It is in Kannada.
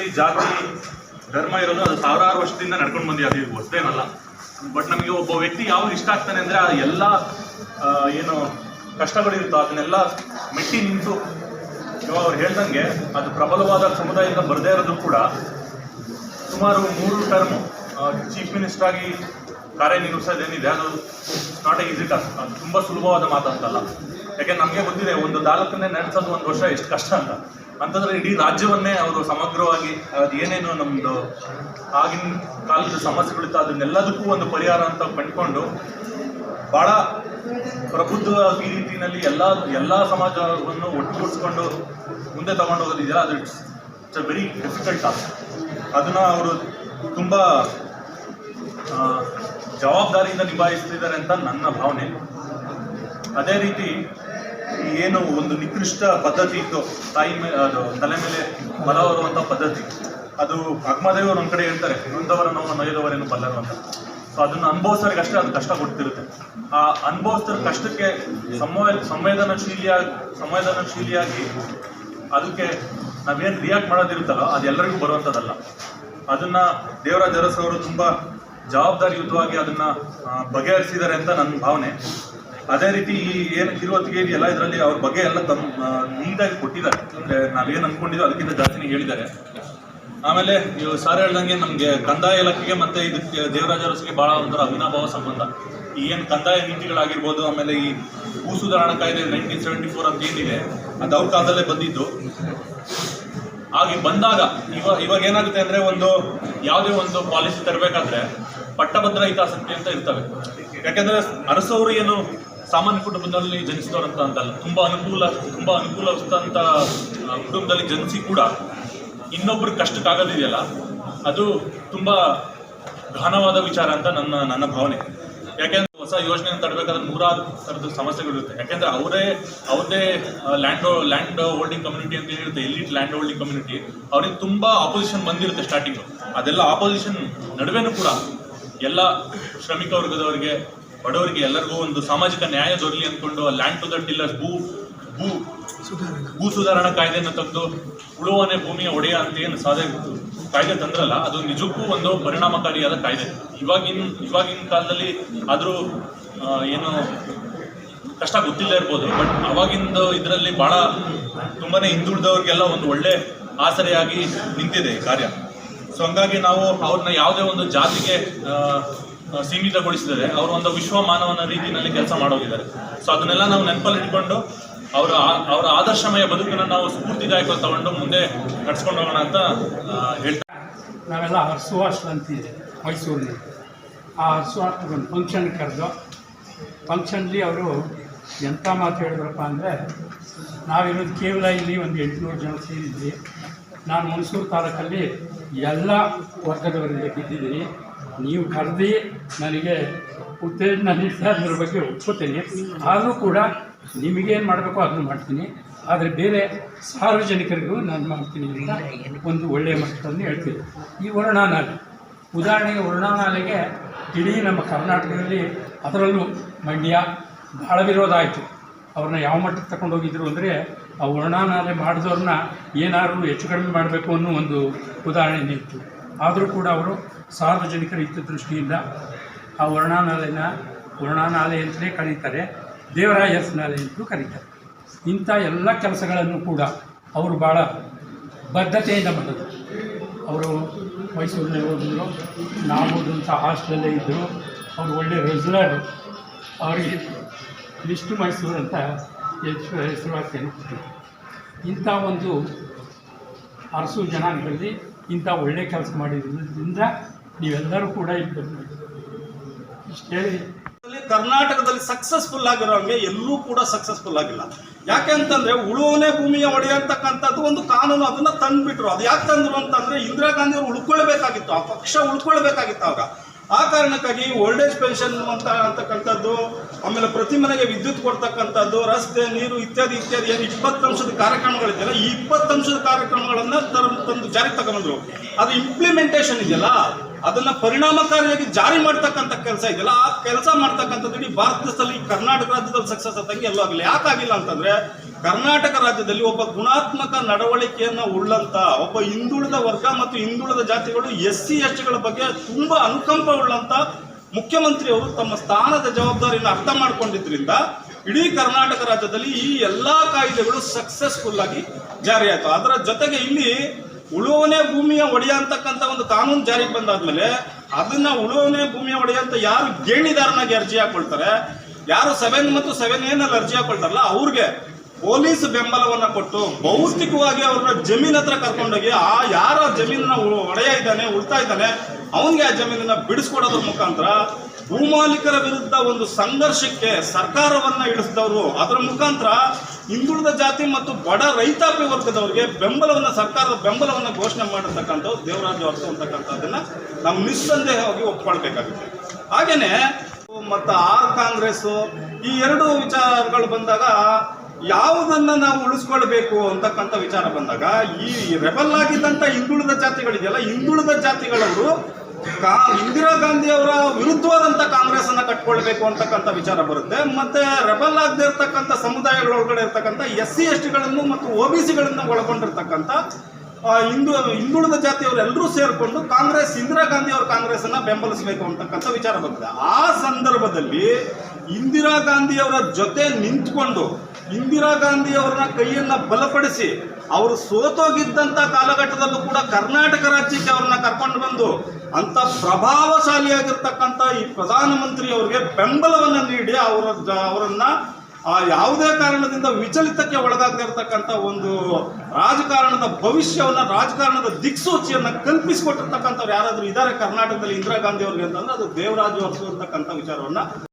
ದೇಶದಲ್ಲಿ ಜಾತಿ, ಧರ್ಮ ಇರೋದು ಅದು ಸಾವಿರಾರು ವರ್ಷದಿಂದ ನಡ್ಕೊಂಡು ಬಂದಿ ಅದು ಹೊಸದೇನಲ್ಲ ಬಟ್ ನಮಗೆ ಒಬ್ಬ ವ್ಯಕ್ತಿ ಯಾವಾಗ ಇಷ್ಟ ಆಗ್ತಾನೆ ಅಂದರೆ ಆ ಎಲ್ಲ ಏನು ಕಷ್ಟಗಳಿರುತ್ತೋ ಅದನ್ನೆಲ್ಲ ಮೆಟ್ಟಿ ನಿಂತು, ಇವಾಗ ಅವ್ರು ಹೇಳ್ದಂಗೆ ಅದು ಪ್ರಬಲವಾದ ಸಮುದಾಯದಿಂದ ಬರದೇ ಇರೋದು ಕೂಡ ಸುಮಾರು ಮೂರು ಟರ್ಮ್ ಚೀಫ್ ಮಿನಿಸ್ಟರ್ ಆಗಿ ಕಾರ್ಯನಿರ್ವಹಿಸೋದೇನಿದೆ ಅದು ನಾಟ್ ಈಸಿ ಟಾಸ್ಕ್ ಅದು ತುಂಬ ಸುಲಭವಾದ ಮಾತಂತಲ್ಲ ಯಾಕೆಂದ್ರೆ ನಮಗೆ ಗೊತ್ತಿದೆ, ಒಂದು ತಾಲೂಕನ್ನೇ ನಡೆಸೋದು ಒಂದು ವರ್ಷ ಎಷ್ಟು ಕಷ್ಟ ಅಂತ. ಅಂತಂದ್ರೆ ಇಡೀ ರಾಜ್ಯವನ್ನೇ ಅವರು ಸಮಗ್ರವಾಗಿ, ಅದು ಏನೇನು ನಮ್ಮದು ಆಗಿನ ಕಾಲದ ಸಮಸ್ಯೆಗಳಿತ್ತು ಅದನ್ನೆಲ್ಲದಕ್ಕೂ ಒಂದು ಪರಿಹಾರ ಅಂತ ಕಂಡುಕೊಂಡು ಭಾಳ ಪ್ರಬುದ್ಧವಾಗಿ ಈ ರೀತಿಯಲ್ಲಿ ಎಲ್ಲ ಎಲ್ಲ ಸಮಾಜವನ್ನು ಒಟ್ಟುಗೂಡಿಸ್ಕೊಂಡು ಮುಂದೆ ತಗೊಂಡು ಹೋಗೋದಿದೆಯಲ್ಲ ಅದು it's a very difficult task ಅದನ್ನು ಅವರು ತುಂಬ ಜವಾಬ್ದಾರಿಯಿಂದ ನಿಭಾಯಿಸ್ತಿದ್ದಾರೆ ಅಂತ ನನ್ನ ಭಾವನೆ. ಅದೇ ರೀತಿ ಏನು ಒಂದು ನಿಕೃಷ್ಟ ಪದ್ಧತಿ ಇತ್ತು. ತಾಯಿ ಮೇಲೆ ಅದು ತಲೆ ಮೇಲೆ ಬಲ ಬರುವಂಥ ಪದ್ಧತಿ. ಅದು ಅಗ್ಮದೇವರು ಒಂದು ಕಡೆ ಹೇಳ್ತಾರೆ ನೊಂದವರ ನೋವು ನೊಯ್ದವರೇನು ಬಲ್ಲರು ಅಂತ. ಸೊ ಅದನ್ನು ಅನುಭವಿಸೋರಿಗೆ ಅಷ್ಟೇ ಅದು ಕಷ್ಟ ಕೊಡ್ತಿರುತ್ತೆ. ಆ ಅನುಭವಿಸ್ತಾರ ಕಷ್ಟಕ್ಕೆ ಸಂವೇದ ಸಂವೇದನಾಶೀಲಿಯಾಗಿ ಸಂವೇದನಾಶೀಲಿಯಾಗಿ ಅದಕ್ಕೆ ನಾವೇನು ರಿಯಾಕ್ಟ್ ಮಾಡೋದಿರುತ್ತಲ್ಲ, ಅದು ಎಲ್ಲರಿಗೂ ಬರುವಂಥದ್ದಲ್ಲ ಅದನ್ನ ದೇವರಾಜ್ ಅರಸ್ ತುಂಬಾ ಜವಾಬ್ದಾರಿಯುತವಾಗಿ ಅದನ್ನ ಬಗೆಹರಿಸಿದ್ದಾರೆ ಅಂತ ನನ್ನ ಭಾವನೆ. ಅದೇ ರೀತಿ ಈ ಏನು ಕಿರುವತ್ತಿಗೆ ಎಲ್ಲ ಇದರಲ್ಲಿ ಅವ್ರ ಬಗ್ಗೆ ಎಲ್ಲ ತಮ್ಮ ನೀಟಾಗಿ ಕೊಟ್ಟಿದ್ದಾರೆ. ಅಂದ್ರೆ ನಾವೇನು ಅನ್ಕೊಂಡಿದ್ದೋ ಅದಕ್ಕಿಂತ ಜಾಸ್ತಿನೇ ಹೇಳಿದ್ದಾರೆ. ಆಮೇಲೆ ಇವು ಸಾರ್ ಹೇಳ್ದಂಗೆ ನಮಗೆ ಕಂದಾಯ ಇಲಾಖೆಗೆ ಮತ್ತೆ ಇದಕ್ಕೆ ದೇವರಾಜ ಅರಸಿಗೆ ಬಹಳ ಒಂಥರ ಅವಿನಾಭಾವ ಸಂಬಂಧ. ಈ ಏನು ಕಂದಾಯ ನೀತಿಗಳಾಗಿರ್ಬೋದು, ಆಮೇಲೆ ಈ ಭೂ ಸುಧಾರಣಾ ಕಾಯ್ದೆ ನೈನ್ಟೀನ್ ಸೆವೆಂಟಿ ಫೋರ್ ಅಂತ ಏನಿದೆ, ಅದು ಅವ್ರ ಕಾಲದಲ್ಲೇ ಬಂದಿದ್ದು. ಹಾಗೆ ಬಂದಾಗ ಇವಾಗ ಇವಾಗ ಏನಾಗುತ್ತೆ ಅಂದ್ರೆ ಒಂದು ಯಾವುದೇ ಒಂದು ಪಾಲಿಸಿ ತರಬೇಕಾದ್ರೆ ಪಟ್ಟಭದ್ರ ಹಿತಾಸಕ್ತಿ ಅಂತ ಇರ್ತವೆ. ಯಾಕಂದ್ರೆ ಅರಸವರು ಏನು ಸಾಮಾನ್ಯ ಕುಟುಂಬದಲ್ಲಿ ಜನಿಸಿದವರಂತ ಅಂತಲ್ಲ ತುಂಬಾ ಅನುಕೂಲ ತುಂಬಾ ಅನುಕೂಲವಂತ ಆ, ಕುಟುಂಬದಲ್ಲಿ ಜನಿಸಿ ಕೂಡ ಇನ್ನೊಬ್ಬರು ಕಷ್ಟಕ್ಕಾಗೋದಿದೆಯಲ್ಲ ಅದು ತುಂಬಾ ಘನವಾದ ವಿಚಾರ ಅಂತ ನನ್ನ ನನ್ನ ಭಾವನೆ. ಯಾಕೆಂದ್ರೆ ಹೊಸ ಯೋಜನೆ ತಡಬೇಕಾದ್ರೆ ನೂರಾರು ಥರದ ಸಮಸ್ಯೆಗಳಿರುತ್ತೆ ಯಾಕೆಂದ್ರೆ ಅವರೇ ಅವ್ರದೇ ಲ್ಯಾಂಡ್ ಲ್ಯಾಂಡ್ ಹೋಲ್ಡಿಂಗ್ ಕಮ್ಯುನಿಟಿ ಅಂತ ಹೇಳಿರುತ್ತೆ ಎಲಿಟ್ ಲ್ಯಾಂಡ್ ಹೋಲ್ಡಿಂಗ್ ಕಮ್ಯುನಿಟಿ ಅವ್ರಿಗೆ ತುಂಬಾ ಆಪೋಸಿಷನ್ ಬಂದಿರುತ್ತೆ ಸ್ಟಾರ್ಟಿಂಗು ಅದೆಲ್ಲ ಆಪೋಸಿಷನ್ ನಡುವೆನೂ ಕೂಡ ಎಲ್ಲ ಶ್ರಮಿಕ ವರ್ಗದವರಿಗೆ ಬಡವರಿಗೆ ಎಲ್ಲರಿಗೂ ಒಂದು ಸಾಮಾಜಿಕ ನ್ಯಾಯ ದೊರಲಿ ಅಂದ್ಕೊಂಡು ಲ್ಯಾಂಡ್ ಟು ದ ಟಿಲ್ಲರ್ಸ್ ಭೂ ಭೂ ಭೂ ಸುಧಾರಣಾ ಕಾಯ್ದೆಯನ್ನು ತಂದು ಉಳುವನೆ ಭೂಮಿಯ ಒಡೆಯ ಅಂತ ಏನು ಸಾಧ್ಯ ಕಾಯ್ದೆ ತಂದ್ರಲ್ಲ, ಅದು ನಿಜಕ್ಕೂ ಒಂದು ಪರಿಣಾಮಕಾರಿಯಾದ ಕಾಯ್ದೆ. ಇವಾಗಿನ ಇವಾಗಿನ ಕಾಲದಲ್ಲಿ ಆದರೂ ಏನು ಕಷ್ಟ ಗೊತ್ತಿಲ್ಲ ಇರ್ಬೋದು, ಬಟ್ ಅವಾಗಿಂದ ಇದರಲ್ಲಿ ಬಹಳ ತುಂಬಾ ಹಿಂದುಳಿದವ್ರಿಗೆಲ್ಲ ಒಂದು ಒಳ್ಳೆ ಆಸರೆಯಾಗಿ ನಿಂತಿದೆ ಕಾರ್ಯ. ಸೊ ಹಂಗಾಗಿ ನಾವು ಅವ್ರನ್ನ ಯಾವುದೇ ಒಂದು ಜಾತಿಗೆ ಸೀಮಿತಗೊಳಿಸಿದರೆ ಅವರು ಒಂದು ವಿಶ್ವ ಮಾನವನ ರೀತಿಯಲ್ಲಿ ಕೆಲಸ ಮಾಡೋಗಿದ್ದಾರೆ ಸೊ ಅದನ್ನೆಲ್ಲ ನಾವು ನೆನಪಲ್ಲಿ ಇಟ್ಕೊಂಡು ಅವರ ಅವರ ಆದರ್ಶಮಯ ಬದುಕನ್ನು ನಾವು ಸ್ಫೂರ್ತಿದಾಯಕ ತಗೊಂಡು ಮುಂದೆ ನಡ್ಸ್ಕೊಂಡು ಹೋಗೋಣ ಅಂತ ಹೇಳ್ತಾರೆ ಹೇಳ್ತಾ ನಾವೆಲ್ಲ ಹರ್ಸುವಾಸ್ ಅಂತಿದೆ ಮೈಸೂರಿನಲ್ಲಿ ಆ ಹರ್ಸುವಾಸ್ಟ್ ಒಂದು ಫಂಕ್ಷನ್ ಕರೆದು ಫಂಕ್ಷನ್ಲಿ ಅವರು ಎಂಥ ಮಾತು ಹೇಳಿದ್ರಪ್ಪ ಅಂದರೆ, ನಾವಿರೋದು ಕೇವಲ ಇಲ್ಲಿ ಒಂದು ಎಂಟುನೂರು ಜನ ಸೇರಿದ್ವಿ. ನಾನು ಮೈಸೂರು ತಾಲೂಕಲ್ಲಿ ಎಲ್ಲ ವರ್ಗದವರಿಗೆ ಗೆದ್ದಿದ್ದೀನಿ ನೀವು ಕರೆದಿ ನನಗೆ ಉತ್ತೇಜನ ನೀಡ್ತಾ ಅದ್ರ ಬಗ್ಗೆ ಒಪ್ಕೋತೀನಿ. ಆದರೂ ಕೂಡ ನಿಮಗೇನು ಮಾಡಬೇಕೋ ಅದನ್ನು ಮಾಡ್ತೀನಿ. ಆದರೆ ಬೇರೆ ಸಾರ್ವಜನಿಕರಿಗೂ ನಾನು ಮಾಡ್ತೀನಿ ಅಂತ ಒಂದು ಒಳ್ಳೆಯ ಮಟ್ಟದಲ್ಲಿ ಹೇಳ್ತೀನಿ. ಈ ವರ್ಣಾನಾಲೆ, ಉದಾಹರಣೆಗೆ ವರ್ಣನಾಲೆಗೆ ಇಡೀ ನಮ್ಮ ಕರ್ನಾಟಕದಲ್ಲಿ ಅದರಲ್ಲೂ ಮಂಡ್ಯ ಭಾಳ ವಿರೋಧ ಆಯಿತು. ಅವ್ರನ್ನ ಯಾವ ಮಟ್ಟಕ್ಕೆ ತಗೊಂಡೋಗಿದ್ರು ಅಂದರೆ ಆ ವರ್ಣನಾಲೆ ಮಾಡಿದವ್ರನ್ನ ಏನಾದರೂ ಹೆಚ್ಚು ಕಡಿಮೆ ಮಾಡಬೇಕು ಅನ್ನೋ ಒಂದು ಉದಾಹರಣೆ ಇತ್ತು ಆದರೂ ಕೂಡ ಅವರು ಸಾರ್ವಜನಿಕರ ಹಿತದೃಷ್ಟಿಯಿಂದ ಆ ವರ್ಣಾನಾಲಯನ ವರ್ಣಾನಾಲಯ ಅಂತಲೇ ಕರೀತಾರೆ ದೇವರಾಯಸ್ ನಾಲೆ ಅಂತಲೂ ಕರೀತಾರೆ. ಇಂಥ ಎಲ್ಲ ಕೆಲಸಗಳನ್ನು ಕೂಡ ಅವರು ಭಾಳ ಬದ್ಧತೆಯಿಂದ ಬಂದದ್ದು. ಅವರು ಮೈಸೂರಿನಲ್ಲಿ ಓದಿದ್ರು, ನಾವು ಓದಂಥ ಹಾಸ್ಟೆಲಲ್ಲೇ ಇದ್ದರು ಅವರು ಒಳ್ಳೆ ರೆಗ್ಯುಲರ್ ಅವರಿಗೆ ಲಿಸ್ಟು ಮೈಸೂರು ಅಂತ ಹೆಚ್ಚು ಹೆಸರುವಾಸಿಯನ್ನು ಕೊಟ್ಟರು ಇಂಥ ಒಂದು ಅರಸು ಜನಾಂಗದಲ್ಲಿ ಇಂಥ ಒಳ್ಳೆ ಕೆಲಸ ಮಾಡಿದ್ರಿಂದ ನೀವೆಲ್ಲರೂ ಕೂಡ ಇಲ್ಲಿ ಹೇಳಿ. ಕರ್ನಾಟಕದಲ್ಲಿ ಸಕ್ಸಸ್ಫುಲ್ ಆಗಿರೋಂಗೆ ಎಲ್ಲೂ ಕೂಡ ಸಕ್ಸಸ್ಫುಲ್ ಆಗಿಲ್ಲ. ಯಾಕೆ ಅಂತಂದ್ರೆ ಉಳುವನೆ ಭೂಮಿಯ ಒಡೆಯ ಅಂತಕ್ಕಂಥದ್ದು ಒಂದು ಕಾನೂನು ಅದನ್ನ ತಂದ್ಬಿಟ್ರು. ಅದು ಯಾಕೆ ತಂದ್ರು ಅಂತಂದ್ರೆ ಇಂದಿರಾ ಗಾಂಧಿ ಅವರು ಉಳ್ಕೊಳ್ಬೇಕಾಗಿತ್ತು. ಆ ಪಕ್ಷ ಉಳ್ಕೊಳ್ಬೇಕಾಗಿತ್ತು ಆಗ. ಆ ಕಾರಣಕ್ಕಾಗಿ ಓಲ್ಡ್ ಏಜ್ ಪೆನ್ಷನ್ ಅಂತ ಅಂತಕ್ಕಂಥದ್ದು, ಆಮೇಲೆ ಪ್ರತಿ ಮನೆಗೆ ವಿದ್ಯುತ್ ಕೊಡ್ತಕ್ಕಂಥದ್ದು, ರಸ್ತೆ, ನೀರು ಇತ್ಯಾದಿ ಇತ್ಯಾದಿ ಏನು ಇಪ್ಪತ್ತು ಅಂಶದ ಕಾರ್ಯಕ್ರಮಗಳಿದೆಯಲ್ಲ ಈ ಇಪ್ಪತ್ತು ಅಂಶದ ಕಾರ್ಯಕ್ರಮಗಳನ್ನ ತರ ತಂದು ಜಾರಿಗೆ ತಗೊಂಡ್ರು ಅದು ಇಂಪ್ಲಿಮೆಂಟೇಷನ್ ಇದೆಯಲ್ಲ? ಅದನ್ನ ಪರಿಣಾಮಕಾರಿಯಾಗಿ ಜಾರಿ ಮಾಡ್ತಕ್ಕಂಥ ಕೆಲಸ ಇದೆಯಲ್ಲ ಆ ಕೆಲಸ ಮಾಡ್ತಕ್ಕಂಥದ್ದು ಇಡೀ ಭಾರತದಲ್ಲಿ ಕರ್ನಾಟಕ ರಾಜ್ಯದಲ್ಲಿ ಸಕ್ಸಸ್ ಆದಂಗೆ ಎಲ್ಲೂ ಆಗಲಿ ಯಾಕಾಗಿಲ್ಲ ಅಂತಂದ್ರೆ, ಕರ್ನಾಟಕ ರಾಜ್ಯದಲ್ಲಿ ಒಬ್ಬ ಗುಣಾತ್ಮಕ ನಡವಳಿಕೆಯನ್ನ ಉಳ್ಳಂತ ಒಬ್ಬ ಹಿಂದುಳಿದ ವರ್ಗ ಮತ್ತು ಹಿಂದುಳಿದ ಜಾತಿಗಳು ಎಸ್ ಸಿ ಗಳ ಬಗ್ಗೆ ತುಂಬಾ ಅನುಕಂಪ ಉಳ್ಳಂತ ಮುಖ್ಯಮಂತ್ರಿಯವರು ತಮ್ಮ ಸ್ಥಾನದ ಜವಾಬ್ದಾರಿಯನ್ನು ಅರ್ಥ ಮಾಡಿಕೊಂಡಿದ್ದರಿಂದ ಇಡೀ ಕರ್ನಾಟಕ ರಾಜ್ಯದಲ್ಲಿ ಈ ಎಲ್ಲಾ ಕಾಯ್ದೆಗಳು ಸಕ್ಸಸ್ಫುಲ್ ಆಗಿ ಜಾರಿಯಾಯಿತು ಅದರ ಜೊತೆಗೆ ಇಲ್ಲಿ ಉಳುವನೆ ಭೂಮಿಯ ಒಡೆಯ ಅಂತಕ್ಕಂಥ ಒಂದು ಕಾನೂನು ಜಾರಿಗೆ ಬಂದಾದ್ಮೇಲೆ ಅದನ್ನ ಉಳುವನೆ ಭೂಮಿಯ ಒಡೆಯ ಅಂತ ಯಾರು ಗೇಣಿದಾರನಾಗಿ ಅರ್ಜಿ ಹಾಕೊಳ್ತಾರೆ, ಯಾರು ಸೆವೆನ್ ಮತ್ತು ಸೆವೆನ್ ಏನಲ್ಲಿ ಅರ್ಜಿ ಹಾಕೊಳ್ತಾರಲ್ಲ, ಅವ್ರಿಗೆ ಪೊಲೀಸ್ ಬೆಂಬಲವನ್ನ ಕೊಟ್ಟು ಭೌತಿಕವಾಗಿ ಅವ್ರನ್ನ ಜಮೀನ್ ಹತ್ರ ಕರ್ಕೊಂಡೋಗಿ ಆ ಯಾರ ಜಮೀನನ್ನ ಒಡೆಯ ಇದ್ದಾನೆ, ಉಳ್ತಾ ಇದ್ದಾನೆ, ಅವನಿಗೆ ಆ ಜಮೀನನ್ನ ಬಿಡಿಸ್ಕೊಡೋದ್ರ ಮುಖಾಂತರ ಭೂಮಾಲೀಕರ ವಿರುದ್ಧ ಒಂದು ಸಂಘರ್ಷಕ್ಕೆ ಸರ್ಕಾರವನ್ನ ಇಳಿಸಿದವರು, ಅದರ ಮುಖಾಂತರ ಹಿಂದುಳಿದ ಜಾತಿ ಮತ್ತು ಬಡ ರೈತಾಪಿ ವರ್ಗದವರಿಗೆ ಬೆಂಬಲವನ್ನ, ಸರ್ಕಾರದ ಬೆಂಬಲವನ್ನ ಘೋಷಣೆ ಮಾಡಿರ್ತಕ್ಕಂಥವ್ರು ದೇವರಾಜು ಅರಸು ಅಂತಕ್ಕಂಥದ್ದನ್ನ ನಾವು ನಿಸ್ಸಂದೇಹವಾಗಿ ಒಪ್ಕೊಳ್ಬೇಕಾಗುತ್ತೆ. ಹಾಗೇನೆ, ಮತ್ತು ಆರ್ ಕಾಂಗ್ರೆಸ್ ಈ ಎರಡು ವಿಚಾರಗಳು ಬಂದಾಗ ಯಾವುದನ್ನು ನಾವು ಉಳಿಸ್ಕೊಳ್ಬೇಕು ಅಂತಕ್ಕಂಥ ವಿಚಾರ ಬಂದಾಗ ಈ ರೆಬಲ್ ಆಗಿದ್ದಂಥ ಹಿಂದುಳಿದ ಜಾತಿಗಳಿದೆಯಲ್ಲ, ಹಿಂದುಳಿದ ಜಾತಿಗಳವರು ಕಾ ಇಂದಿರಾ ಗಾಂಧಿ ಅವರ ವಿರುದ್ಧವಾದಂಥ ಕಾಂಗ್ರೆಸ್ ಅನ್ನ ಕಟ್ಕೊಳ್ಬೇಕು ಅಂತಕ್ಕಂಥ ವಿಚಾರ ಬರುತ್ತೆ. ಮತ್ತೆ ರೆಬಲ್ ಆಗದೆ ಇರ್ತಕ್ಕಂಥ ಸಮುದಾಯಗಳ ಒಳಗಡೆ ಇರ್ತಕ್ಕಂಥ ಎಸ್ ಸಿ ಎಸ್ ಟಿಗಳನ್ನು ಮತ್ತು ಒ ಬಿ ಸಿಗಳನ್ನು ಒಳಗೊಂಡಿರ್ತಕ್ಕಂಥ ಹಿಂದು, ಹಿಂದುಳಿದ ಜಾತಿಯವರೆಲ್ಲರೂ ಸೇರಿಕೊಂಡು ಕಾಂಗ್ರೆಸ್, ಇಂದಿರಾ ಗಾಂಧಿ ಅವರ ಕಾಂಗ್ರೆಸ್ ಅನ್ನ ಬೆಂಬಲಿಸಬೇಕು ಅಂತಕ್ಕಂಥ ವಿಚಾರ ಬರುತ್ತೆ. ಆ ಸಂದರ್ಭದಲ್ಲಿ ಇಂದಿರಾ ಗಾಂಧಿ ಅವರ ಜೊತೆ ನಿಂತ್ಕೊಂಡು ಇಂದಿರಾ ಗಾಂಧಿ ಅವರನ್ನ ಕೈಯನ್ನ ಬಲಪಡಿಸಿ ಅವರು ಸೋತೋಗಿದ್ದಂಥ ಕಾಲಘಟ್ಟದಲ್ಲೂ ಕೂಡ ಕರ್ನಾಟಕ ರಾಜ್ಯಕ್ಕೆ ಅವ್ರನ್ನ ಕರ್ಕೊಂಡು ಬಂದು ಅಂತ ಪ್ರಭಾವಶಾಲಿಯಾಗಿರ್ತಕ್ಕಂಥ ಈ ಪ್ರಧಾನಮಂತ್ರಿ ಅವರಿಗೆ ಬೆಂಬಲವನ್ನು ನೀಡಿ ಅವರ ಅವರನ್ನ ಆ ಯಾವುದೇ ಕಾರಣದಿಂದ ವಿಚಲಿತಕ್ಕೆ ಒಳಗಾಗದೇ ಇರತಕ್ಕಂಥ ಒಂದು ರಾಜಕಾರಣದ ಭವಿಷ್ಯವನ್ನ, ರಾಜಕಾರಣದ ದಿಕ್ಸೂಚಿಯನ್ನು ಕಲ್ಪಿಸಿಕೊಟ್ಟಿರ್ತಕ್ಕಂಥವ್ರು ಯಾರಾದರೂ ಇದ್ದಾರೆ ಕರ್ನಾಟಕದಲ್ಲಿ ಇಂದಿರಾ ಗಾಂಧಿ ಅವ್ರಿಗೆ ಅಂತಂದ್ರೆ ಅದು ದೇವರಾಜು ಅರಸು ವಿಚಾರವನ್ನು ವಿಚಾರವನ್ನ